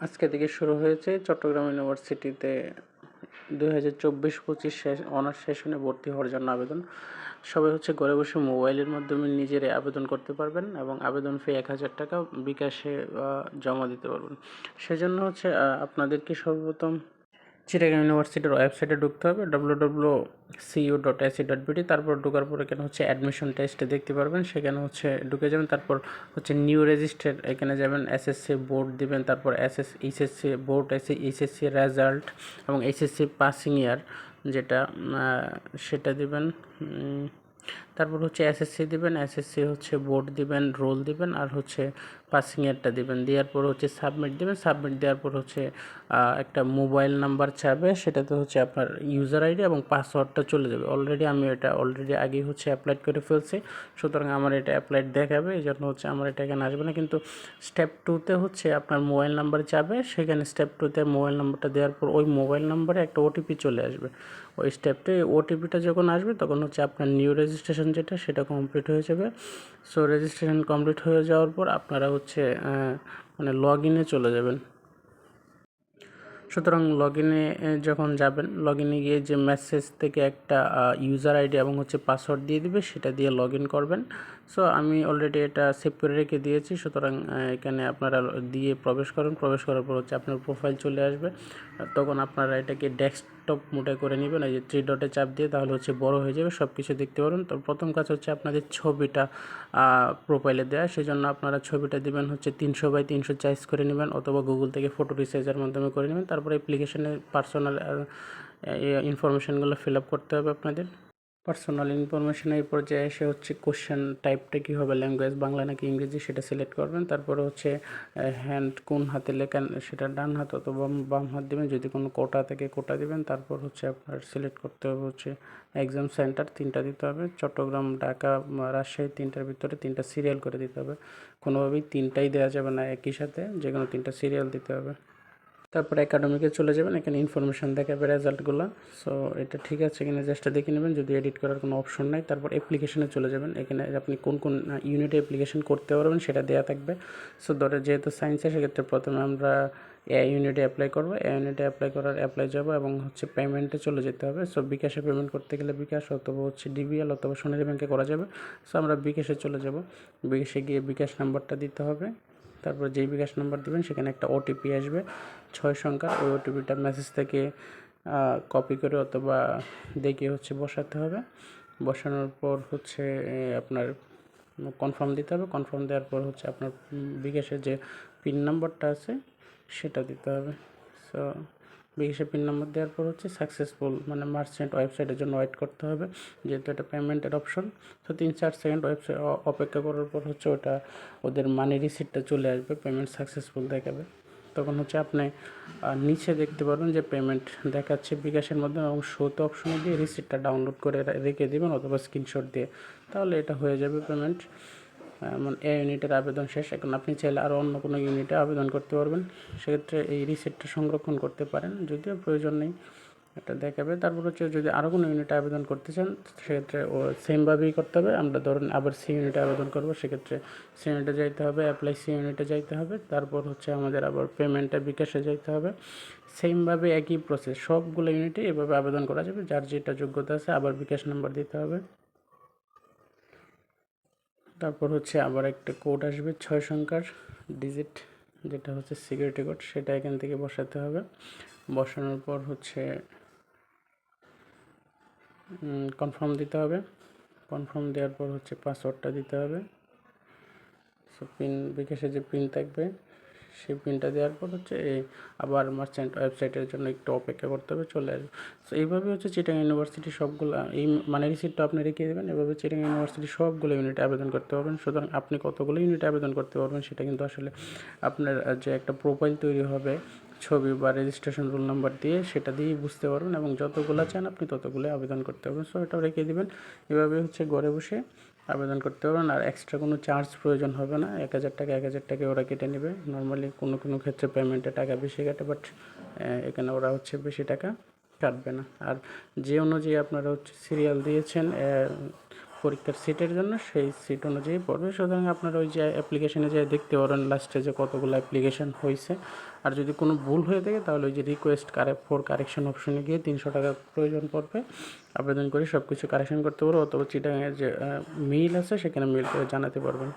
আজকে থেকে শুরু হয়েছে চট্টগ্রাম ইউনিভার্সিটিতে দুই হাজার চব্বিশ পঁচিশ শেষ অনার্স সেশনে ভর্তি হওয়ার জন্য আবেদন। সবাই হচ্ছে ঘরে বসে মোবাইলের মাধ্যমে নিজেরাই আবেদন করতে পারবেন এবং আবেদন ফি এক হাজার টাকা বিকাশে জমা দিতে পারবেন। সেজন্য হচ্ছে আপনাদেরকে সর্বপ্রথম চিটাগাং ইউনিভার্সিটির ওয়েবসাইটে ঢুকতে হবে W W CU dot AC dot BD তারপর ঢোকার পর এখানে হচ্ছে অ্যাডমিশন টেস্টে দেখতে পারবেন, সেখানে হচ্ছে ঢুকে যাবেন, তারপর হচ্ছে নিউ রেজিস্টার এখানে যাবেন এসএসসি বোর্ড দিবেন, তারপর এসএস এইচএসসি বোর্ড এসে এইচএসসি রেজাল্ট এবং এইচএসসি পাসিং ইয়ার যেটা সেটা দিবেন তারপর হচ্ছে এসএসসি দিবেন এসএসসি হচ্ছে বোর্ড দিবেন রোল দিবেন, আর হচ্ছে পাসিং ইয়ারটা দিবেন। দেওয়ার পর হচ্ছে সাবমিট দিবেন সাবমিট দেওয়ার পর হচ্ছে একটা মোবাইল নাম্বার চাবে, সেটাতে হচ্ছে আপনার ইউজার আইডি এবং পাসওয়ার্ডটা চলে যাবে। অলরেডি আমি এটা অলরেডি আগেই হচ্ছে অ্যাপ্লাই করে ফেলছি। সুতরাং আমার এটা অ্যাপ্লাইড দেখাবে, এই জন্য হচ্ছে আমার এটা এখানে আসবে না। কিন্তু স্টেপ টুতে হচ্ছে আপনার মোবাইল নাম্বার চাবে, সেখানে স্টেপ টুতে মোবাইল নাম্বারটা দেওয়ার পর ওই মোবাইল নাম্বারে একটা ওটিপি চলে আসবে। ওই স্টেপটে ওটিপিটা যখন আসবে, তখন হচ্ছে আপনার নিউ রেজিস্ট্রেশন যেটা সেটা কমপ্লিট হয়ে যাবে। সো রেজিস্ট্রেশন কমপ্লিট হয়ে যাওয়ার পর আপনারা হচ্ছে মানে লগ ইনে চলে যাবেন। সুতরাং লগ ইনে যখন যাবেন লগ ইনে গিয়ে যে মেসেজ থেকে একটা ইউজার আইডি এবং হচ্ছে পাসওয়ার্ড দিয়ে দিবে, সেটা দিয়ে লগ ইন করবেন। সো আমি অলরেডি এটা সেভ করে রেখে দিয়েছি। সুতরাং এখানে আপনারা দিয়ে প্রবেশ করুন। প্রবেশ করার পর হচ্ছে আপনার প্রোফাইল চলে আসবে। তখন আপনারা এটাকে ডেস্কটপ মোডে করে নেবেন, এই যে থ্রি ডটে চাপ দিয়ে তাহলে হচ্ছে বড় হয়ে যাবে সব কিছু দেখতে পারবেন। তো প্রথম কাজ হচ্ছে আপনাদের ছবিটা প্রোফাইলে দেওয়া সেই জন্য আপনারা ছবিটা দিবেন হচ্ছে তিনশো বাই তিনশো চাইজ করে নেবেন, অথবা গুগল থেকে ফটো রিসাইজের মাধ্যমে করে নেবেন। তারপরে অ্যাপ্লিকেশনে পার্সোনাল ইনফরমেশানগুলো ফিল আপ করতে হবে আপনাদের। পার্সোনাল ইনফরমেশন এই পর্যায়ে এসে হচ্ছে কোশ্চেন টাইপটা কী হবে ল্যাঙ্গুয়েজ বাংলা নাকি ইংরেজি সেটা সিলেক্ট করবেন। তারপরে হচ্ছে হ্যান্ড কোন হাতে লেখেন সেটা ডান হাত অথবা বাম হাত দেবেন। যদি কোনো কোটা থেকে কোটা দিবেন। তারপর হচ্ছে আপনার সিলেক্ট করতে হবে হচ্ছে এক্সাম সেন্টার তিনটা দিতে হবে। চট্টগ্রাম, ঢাকা, রাজশাহী তিনটার ভিতরে তিনটা সিরিয়াল করে দিতে হবে। কোনোভাবেই তিনটাই দেওয়া যাবে না, একই সাথে যে কোনো তিনটা সিরিয়াল দিতে হবে। তারপর একাডেমিকে চলে যাবেন, এখানে ইনফরমেশান দেখাবে রেজাল্টগুলো সো এটা ঠিক আছে কিনা জাস্টটা দেখে নেবেন, যদি এডিট করার কোনো অপশন নাই, তারপর অ্যাপ্লিকেশনে চলে যাবেন। এখানে আপনি কোন কোন ইউনিটে অ্যাপ্লিকেশন করতে পারবেন সেটা দেওয়া থাকবে। সো ধরে যেহেতু সায়েন্সে সেক্ষেত্রে প্রথমে আমরা এ ইউনিটে অ্যাপ্লাই করব এ ইউনিটে অ্যাপ্লাই করার অ্যাপ্লাই যাব এবং হচ্ছে পেমেন্টে চলে যেতে হবে। সো বিকাশে পেমেন্ট করতে গেলে বিকাশ অথবা হচ্ছে ডিবিএল অথবা সোনালী ব্যাংকে করা যাবে। সো আমরা বিকাশে চলে যাব। বিকাশে গিয়ে বিকাশ নাম্বারটা দিতে হবে। তারপর যেই বিকাশ নাম্বার দেবেন, সেখানে একটা ওটিপি আসবে। ছয় সংখ্যা, ওই ওটিপিটা মেসেজ থেকে কপি করে অথবা দেখে হচ্ছে বসাতে হবে। বসানোর পর হচ্ছে আপনার কনফার্ম দিতে হবে। কনফার্ম দেওয়ার পর হচ্ছে আপনার বিকাশের যে পিন নাম্বারটা আছে, সেটা দিতে হবে। সো বিকাশের পিন নাম্বার দেওয়ার পর হচ্ছে সাকসেসফুল মানে মার্চেন্ট ওয়েবসাইটের জন্য ওয়েট করতে হবে, যেহেতু এটা পেমেন্টের অপশন তো তিন চার সেকেন্ড ওয়েবসাইট অপেক্ষা করার পর হচ্ছে ওটা ওদের মানি রিসিপ্টটা চলে আসবে পেমেন্ট সাকসেসফুল দেখাবে। তখন হচ্ছে আপনি নিচে দেখতে পারবেন যে পেমেন্ট দেখাচ্ছে বিকাশের মাধ্যমে এবং শোতে অপশনে দিয়ে রিসিপ্টটা ডাউনলোড করে রেখে দেবেন অথবা স্ক্রিনশট দিয়ে। তাহলে এটা হয়ে যাবে পেমেন্ট মানে এ ইউনিটের আবেদন শেষ। এখন আপনি চাইলে আরও অন্য কোনো ইউনিটে আবেদন করতে পারবেন। সেক্ষেত্রে এই রিসেটটা সংরক্ষণ করতে পারেন, যদিও প্রয়োজন নেই। এটা দেখাবে। তারপর হচ্ছে যদি আরও কোনো ইউনিটে আবেদন করতে চান, সেক্ষেত্রে ও সেমভাবেই করতে হবে। আমরা ধরুন আবার সি ইউনিটে আবেদন করব, সেক্ষেত্রে সি ইউনিটে যাইতে হবে অ্যাপ্লাই সি ইউনিটে যাইতে হবে। তারপর হচ্ছে আমাদের আবার পেমেন্টটা বিকাশে যাইতে হবে। সেমভাবে একই প্রসেস সবগুলো ইউনিটে এভাবে আবেদন করা যাবে। যার যেটা যোগ্যতা আছে আবার বিকাশ নাম্বার দিতে হবে। তারপর হচ্ছে আবার একটা কোড আসবে, ছয় সংখ্যার ডিজিট যেটা হচ্ছে সিকিউরিটি কোড সেটা এখান থেকে বসাতে হবে। বসানোর পর হচ্ছে কনফার্ম দিতে হবে। কনফার্ম দেওয়ার পর হচ্ছে পাসওয়ার্ডটা দিতে হবে। সো পিন বিকাশে যে পিন থাকবে সেই পিনটা দেওয়ার পর হচ্ছে এই আবার মার্চেন্ট ওয়েবসাইটের জন্য একটু অপেক্ষা করতে হবে, চলে আসবে। সো এইভাবে হচ্ছে চিটাং ইউনিভার্সিটি সবগুলো এই মানে রিসিপ্টটা আপনি রেখে দেবেন, এভাবে চিটাং ইউনিভার্সিটি সবগুলো ইউনিটে আবেদন করতে পারবেন। সুতরাং আপনি কতগুলো ইউনিটে আবেদন করতে পারবেন সেটা কিন্তু আসলে আপনার যে একটা প্রোফাইল তৈরি হবে, ছবি বা রেজিস্ট্রেশন রোল নাম্বার দিয়ে সেটা দিয়েই বুঝতে পারবেন এবং যতগুলো চান আপনি ততগুলো আবেদন করতে পারবেন। সো এটাও রেখে দেবেন। এভাবে হচ্ছে ঘরে বসে আবেদন করতে পারবেন। আর এক্সট্রা কোনো চার্জ প্রয়োজন হবে না। এক হাজার টাকা, এক হাজার টাকা ওরা কেটে নেবে। নর্মালি কোনো কোনো ক্ষেত্রে পেমেন্টে টাকা বেশি কাটে বাট এখানে ওরা হচ্ছে বেশি টাকা কাটবে না। আর যে অনুযায়ী আপনারা হচ্ছে সিরিয়াল দিয়েছেন পরীক্ষার সিটের জন্য সেই সিট অনুযায়ী পড়বে। সুতরাং আপনারা ওই যে অ্যাপ্লিকেশানে যে দেখতে পারেন লাস্টে যে কতগুলো অ্যাপ্লিকেশন হয়েছে আর যদি কোনো ভুল হয়ে থাকে তাহলে ওই যে রিকোয়েস্ট কারে ফোর কারেকশন অপশনে গিয়ে তিনশো টাকা প্রয়োজন পড়বে। আবেদন করে সব কিছু কারেকশন করতে পারব অথবা চিটাঙের যে মেইল আছে সেখানে মেইল করে জানাতে পারবেন।